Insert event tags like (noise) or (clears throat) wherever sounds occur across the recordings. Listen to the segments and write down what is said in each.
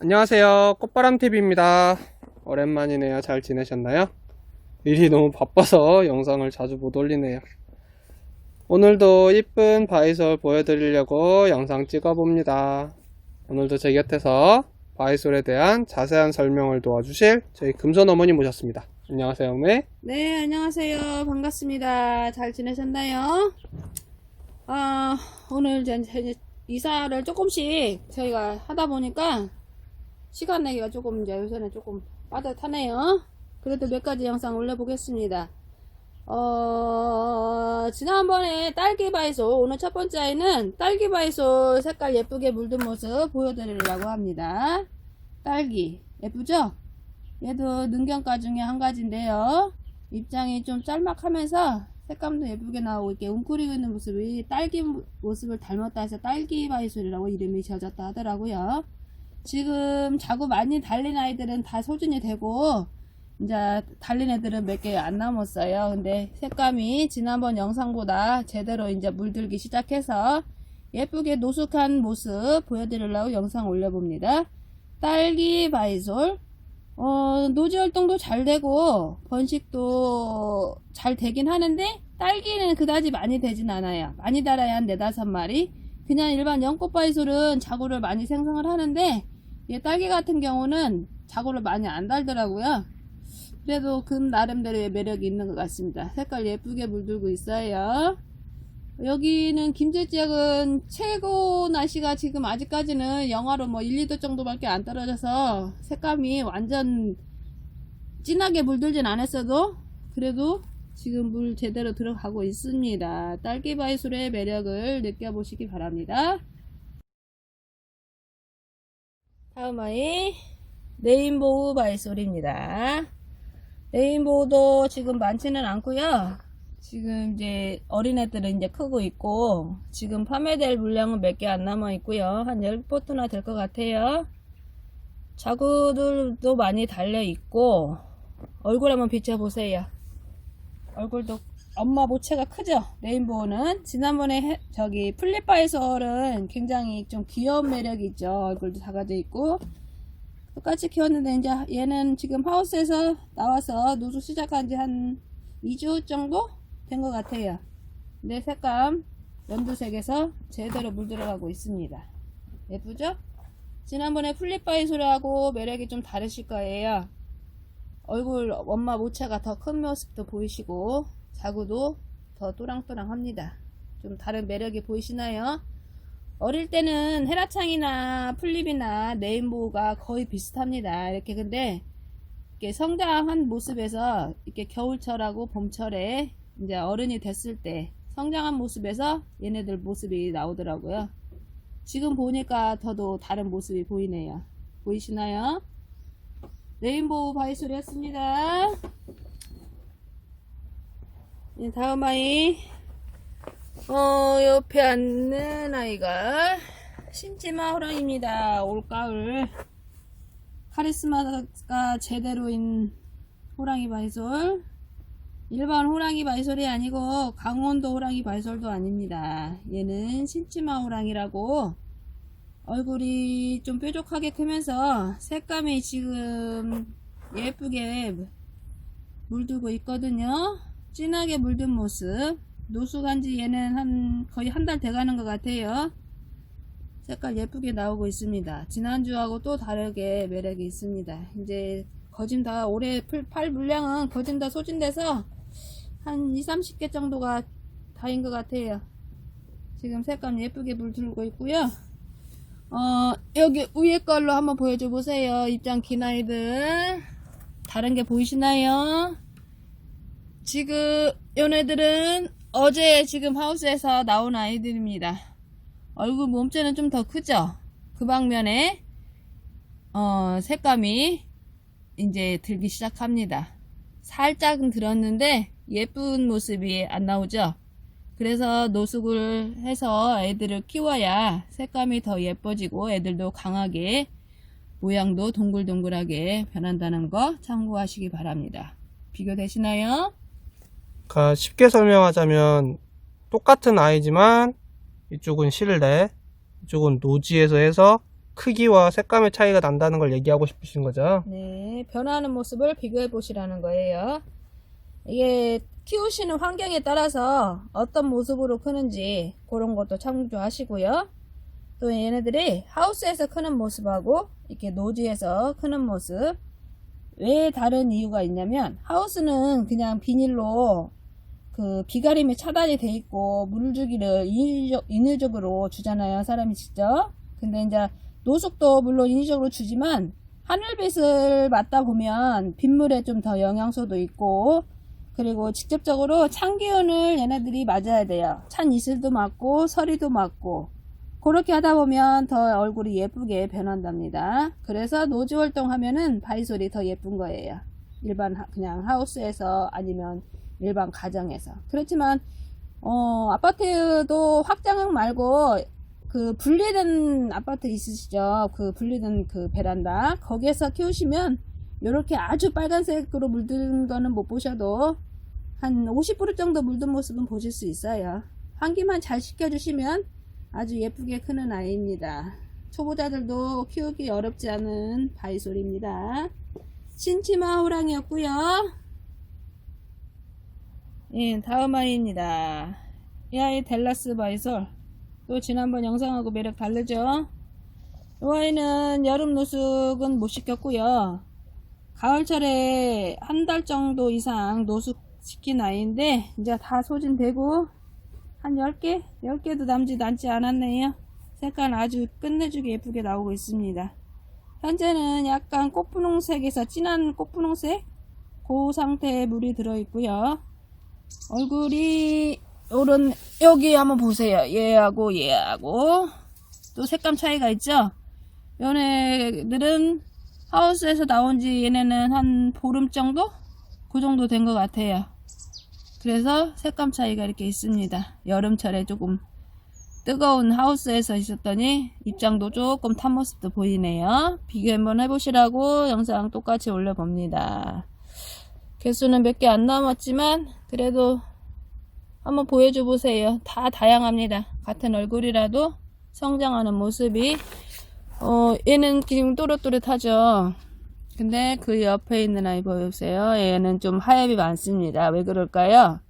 안녕하세요. 꽃바람TV입니다. 오랜만이네요. 잘 지내셨나요? 일이 너무 바빠서 영상을 자주 못 올리네요. 오늘도 이쁜 바이솔 보여드리려고 영상 찍어봅니다. 오늘도 제 곁에서 바이솔에 대한 자세한 설명을 도와주실 저희 금손 어머니 모셨습니다. 안녕하세요, 어머니. 네, 안녕하세요. 반갑습니다. 잘 지내셨나요? 아, 오늘 이제 이사를 조금씩 저희가 하다 보니까 시간 내기가 조금 이제 요새는 조금 빠듯하네요. 그래도 몇 가지 영상 올려보겠습니다. 어, 지난번에 딸기 바이솔, 오늘 첫 번째 아이는 딸기 바이솔 색깔 예쁘게 물든 모습 보여드리려고 합니다. 딸기, 예쁘죠? 얘도 능경가 중에 한 가지인데요. 입장이 좀 짤막하면서 색감도 예쁘게 나오고 이렇게 웅크리고 있는 모습이 딸기 모- 모습을 닮았다 해서 딸기 바이솔이라고 이름이 지어졌다 하더라고요. 지금 자구 많이 달린 아이들은 다 소진이 되고 이제 달린 애들은 몇 개 안 남았어요. 근데 색감이 지난번 영상보다 제대로 이제 물들기 시작해서 예쁘게 노숙한 모습 보여드리려고 영상 올려봅니다. 딸기 바이솔 어, 노지 활동도 잘 되고, 번식도 잘 되긴 하는데, 딸기는 그다지 많이 되진 않아요. 많이 달아야 한 네다섯 마리. 그냥 일반 연꽃 바이솔은 자구를 많이 생성을 하는데, 얘 딸기 같은 경우는 자구를 많이 안 달더라고요. 그래도 그 나름대로의 매력이 있는 것 같습니다. 색깔 예쁘게 물들고 있어요. 여기는 김제지역은 최고 날씨가 지금 아직까지는 영하로 뭐 1, 2도 정도밖에 안 떨어져서 색감이 완전 진하게 물들진 않았어도 그래도 지금 물 제대로 들어가고 있습니다. 딸기 바이솔의 매력을 느껴보시기 바랍니다. 다음 아이 레인보우 바이솔입니다. 레인보우도 지금 많지는 않고요. 지금 이제 어린애들은 이제 크고 있고 지금 판매될 물량은 몇 개 안 남아 있고요. 한 10포트나 될 것 같아요. 자구들도 많이 달려 있고 얼굴 한번 비춰 보세요. 얼굴도 엄마 모체가 크죠? 레인보우는 지난번에 해- 저기 플립바이솔은 굉장히 좀 귀여운 매력이 있죠. 얼굴도 작아져 있고 똑같이 키웠는데 이제 얘는 지금 하우스에서 나와서 노숙 시작한 지 한 2주 정도 된 것 같아요. 내 색감 연두색에서 제대로 물들어가고 있습니다. 예쁘죠? 지난번에 플립바이솔하고 매력이 좀 다르실 거예요. 얼굴 엄마 모차가 더 큰 모습도 보이시고 자구도 더 또랑또랑합니다. 좀 다른 매력이 보이시나요? 어릴 때는 헤라창이나 플립이나 네임보우가 거의 비슷합니다. 이렇게 근데 이렇게 성장한 모습에서 이렇게 겨울철하고 봄철에 이제 어른이 됐을 때 성장한 모습에서 얘네들 모습이 나오더라고요. 지금 보니까 더도 다른 모습이 보이네요. 보이시나요? 레인보우 바이솔이 했습니다. 네, 다음 아이. 어, 옆에 앉는 아이가 신지마 호랑입니다. 올가을. 카리스마가 제대로인 호랑이 바이솔. 일반 호랑이 바이솔이 아니고 강원도 호랑이 바이솔도 아닙니다. 얘는 신치마 호랑이라고 얼굴이 좀 뾰족하게 크면서 색감이 지금 예쁘게 물들고 있거든요. 진하게 물든 모습. 노숙한지 얘는 한 거의 한 달 돼가는 것 같아요. 색깔 예쁘게 나오고 있습니다. 지난주하고 또 다르게 매력이 있습니다. 이제 거진 다 올해 풀- 팔 물량은 거진 다 소진돼서 한 2, 30개 정도가 다인 것 같아요. 지금 색감 예쁘게 물들고 있고요. 어, 여기 위에 걸로 한번 보여줘 보세요. 입장 긴 아이들. 다른 게 보이시나요? 지금 요네들은 어제 지금 하우스에서 나온 아이들입니다. 얼굴 몸체는 좀 더 크죠? 그 방면에 어, 색감이 이제 들기 시작합니다. 살짝은 들었는데 예쁜 모습이 안 나오죠? 그래서 노숙을 해서 애들을 키워야 색감이 더 예뻐지고 애들도 강하게 모양도 동글동글하게 변한다는 거 참고하시기 바랍니다. 비교되시나요? 그러니까 쉽게 설명하자면 똑같은 아이지만 이쪽은 실내, 이쪽은 노지에서 해서 크기와 색감의 차이가 난다는 걸 얘기하고 싶으신 거죠? 네, 변화하는 모습을 비교해 보시라는 거예요. 이게 키우시는 환경에 따라서 어떤 모습으로 크는지 그런 것도 참조하시고요. 또 얘네들이 하우스에서 크는 모습하고 이렇게 노지에서 크는 모습 왜 다른 이유가 있냐면 하우스는 그냥 비닐로 그 비가림이 차단이 돼 있고 물 주기를 인위적, 인위적으로 주잖아요. 사람이 직접. 근데 이제 노숙도 물론 인위적으로 주지만 하늘빛을 맞다 보면 빗물에 좀 더 영양소도 있고 그리고 직접적으로 찬 기운을 얘네들이 맞아야 돼요. 찬 이슬도 맞고 서리도 맞고 그렇게 하다 보면 더 얼굴이 예쁘게 변한답니다. 그래서 노지 활동하면은 바이솔이 더 예쁜 거예요. 일반 하- 그냥 하우스에서 아니면 일반 가정에서. 그렇지만 어 아파트도 확장 말고 그 분리된 아파트 있으시죠? 그 분리된 그 베란다. 거기에서 키우시면 이렇게 아주 빨간색으로 물든 거는 못 보셔도 한 50% 정도 물든 모습은 보실 수 있어요. 환기만 잘 시켜주시면 아주 예쁘게 크는 아이입니다 초보자들도 키우기 어렵지 않은 바이솔입니다 신치마 호랑이였고요 예, 다음 아이입니다. 이 아이 델라스 바이솔. 또 지난번 영상하고 매력 다르죠? 이 아이는 여름 노숙은 못 시켰고요. 가을철에 한 달 정도 이상 노숙시킨 아이인데 이제 다 소진되고 한 10개? 10개도 남지 않지 않았네요. 색깔 아주 끝내주게 예쁘게 나오고 있습니다. 현재는 약간 꽃분홍색에서 진한 꽃분홍색 그 상태의 물이 들어있고요. 얼굴이 요런 여기 한번 보세요. 얘하고 얘하고 또 색감 차이가 있죠. 얘네들은 하우스에서 나온 지 얘네는 한 보름 정도? 그 정도 된 것 같아요. 그래서 색감 차이가 이렇게 있습니다. 여름철에 조금 뜨거운 하우스에서 있었더니 입장도 조금 탄 모습도 보이네요. 비교 한번 해보시라고 영상 똑같이 올려봅니다. 개수는 몇 개 안 남았지만 그래도 한번 보여줘 보세요. 다 다양합니다. 같은 얼굴이라도 성장하는 모습이 어 얘는 지금 또렷또렷하죠. 근데 그 옆에 있는 아이 보여주세요. 얘는 좀 하엽이 많습니다. 왜 그럴까요?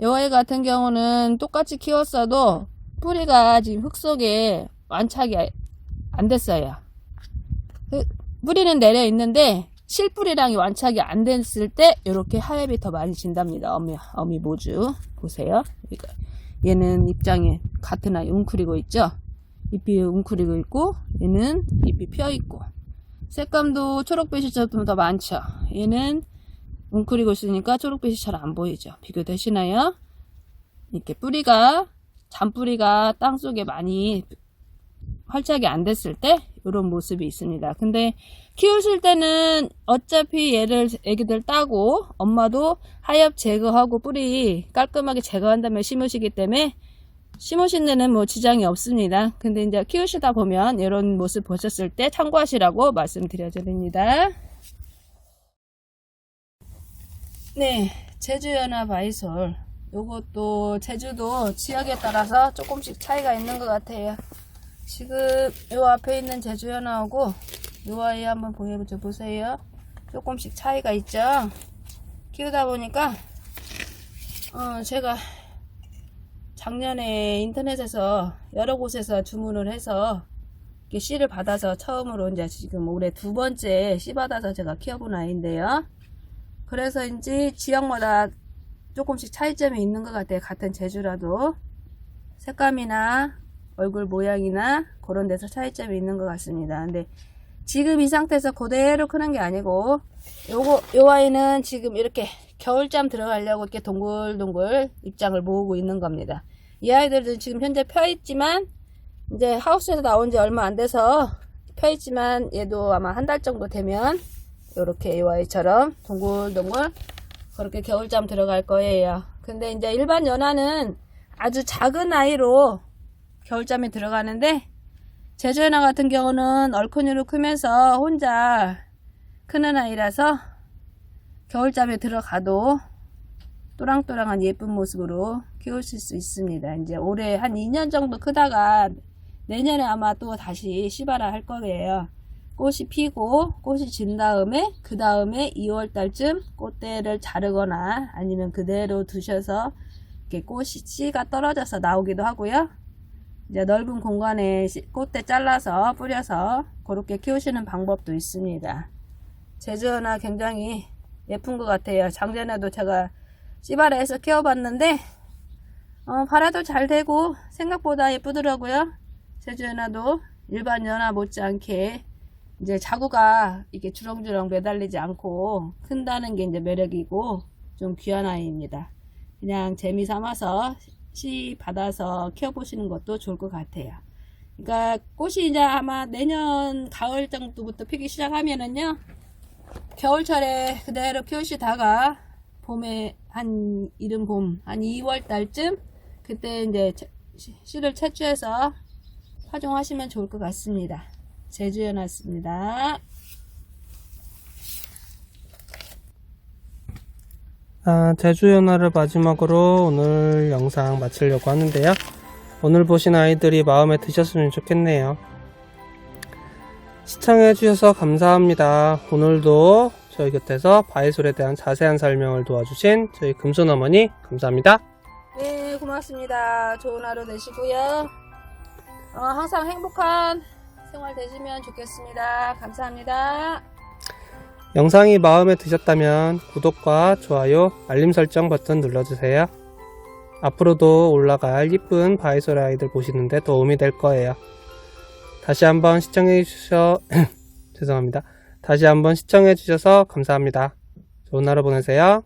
이 아이 같은 경우는 똑같이 키웠어도 뿌리가 지금 흙 속에 완착이 안 됐어요. 그 뿌리는 내려 있는데 실뿌리랑이 완착이 안 됐을 때 이렇게 하엽이 더 많이 진답니다. 어미, 어미 모주 보세요. 얘는 입장에 같은 아이 웅크리고 있죠. 잎이 웅크리고 있고 얘는 잎이 펴 있고 색감도 초록빛이 좀 더 많죠. 얘는 웅크리고 있으니까 초록빛이 잘 안 보이죠. 비교되시나요? 이렇게 뿌리가 잔뿌리가 땅 속에 많이 활착이 안 됐을 때 이런 모습이 있습니다. 근데 키우실 때는 어차피 얘를 애기들 따고 엄마도 하엽 제거하고 뿌리 깔끔하게 제거한 다음에 심으시기 때문에 심으신 데는 뭐 지장이 없습니다. 근데 이제 키우시다 보면 이런 모습 보셨을 때 참고하시라고 말씀드려드립니다. 네, 제주연화 바이솔. 요것도 제주도 지역에 따라서 조금씩 차이가 있는 것 같아요. 지금 요 앞에 있는 제주연화하고 요 아이 한번 보여줘 보세요. 조금씩 차이가 있죠. 키우다 보니까 어 제가 작년에 인터넷에서 여러 곳에서 주문을 해서 이렇게 씨를 받아서 처음으로 이제 지금 올해 두 번째 씨 받아서 제가 키워본 아이인데요. 그래서인지 지역마다 조금씩 차이점이 있는 것 같아요. 같은 제주라도 색감이나 얼굴 모양이나 그런 데서 차이점이 있는 것 같습니다. 근데 지금 이 상태에서 그대로 크는 게 아니고 요거 요 아이는 지금 이렇게 겨울잠 들어가려고 이렇게 동글동글 입장을 모으고 있는 겁니다. 이 아이들은 지금 현재 펴 있지만 이제 하우스에서 나온 지 얼마 안 돼서 펴 있지만 얘도 아마 한 달 정도 되면 요렇게 이 아이처럼 동글동글 그렇게 겨울잠 들어갈 거예요. 근데 이제 일반 연화는 아주 작은 아이로 겨울잠에 들어가는데 제주 연화 같은 경우는 얼큰이로 크면서 혼자 크는 아이라서 겨울잠에 들어가도 또랑또랑한 예쁜 모습으로 키우실 수 있습니다. 이제 올해 한 2년 정도 크다가 내년에 아마 또 다시 씨바라 할 거예요. 꽃이 피고 꽃이 진 다음에 그 다음에 2월 달쯤 꽃대를 자르거나 아니면 그대로 두셔서 이렇게 꽃이 씨가 떨어져서 나오기도 하고요. 이제 넓은 공간에 씨- 꽃대 잘라서 뿌려서 그렇게 키우시는 방법도 있습니다. 제주연화 굉장히 예쁜 것 같아요. 작년에도 제가 씨바라에서 키워봤는데 어, 발화도 잘 되고 생각보다 예쁘더라고요. 제주 연화도 일반 연화 못지않게 이제 자구가 이게 주렁주렁 매달리지 않고 큰다는 게 이제 매력이고 좀 귀한 아이입니다. 그냥 재미 삼아서 씨 받아서 키워보시는 것도 좋을 것 같아요. 그러니까 꽃이 이제 아마 내년 가을 정도부터 피기 시작하면은요, 겨울철에 그대로 키우시다가 봄에 한 이른 봄, 한 2월 달쯤 그때 이제 씨를 채취해서 활용하시면 좋을 것 같습니다. 제주에 놨습니다. 아, 제주 연화를 마지막으로 오늘 영상 마치려고 하는데요. 오늘 보신 아이들이 마음에 드셨으면 좋겠네요. 시청해주셔서 감사합니다. 오늘도 저희 곁에서 바이솔에 대한 자세한 설명을 도와주신 저희 금손 어머니 감사합니다. 네, 고맙습니다. 좋은 하루 되시고요. 어, 항상 행복한 생활 되시면 좋겠습니다. 감사합니다. 영상이 마음에 드셨다면 구독과 좋아요, 알림 설정 버튼 눌러주세요. 앞으로도 올라갈 이쁜 바이솔 아이들 보시는데 도움이 될 거예요. 다시 한번 시청해 주셔 (clears throat) 죄송합니다. 다시 한번 시청해 주셔서 감사합니다. 좋은 하루 보내세요.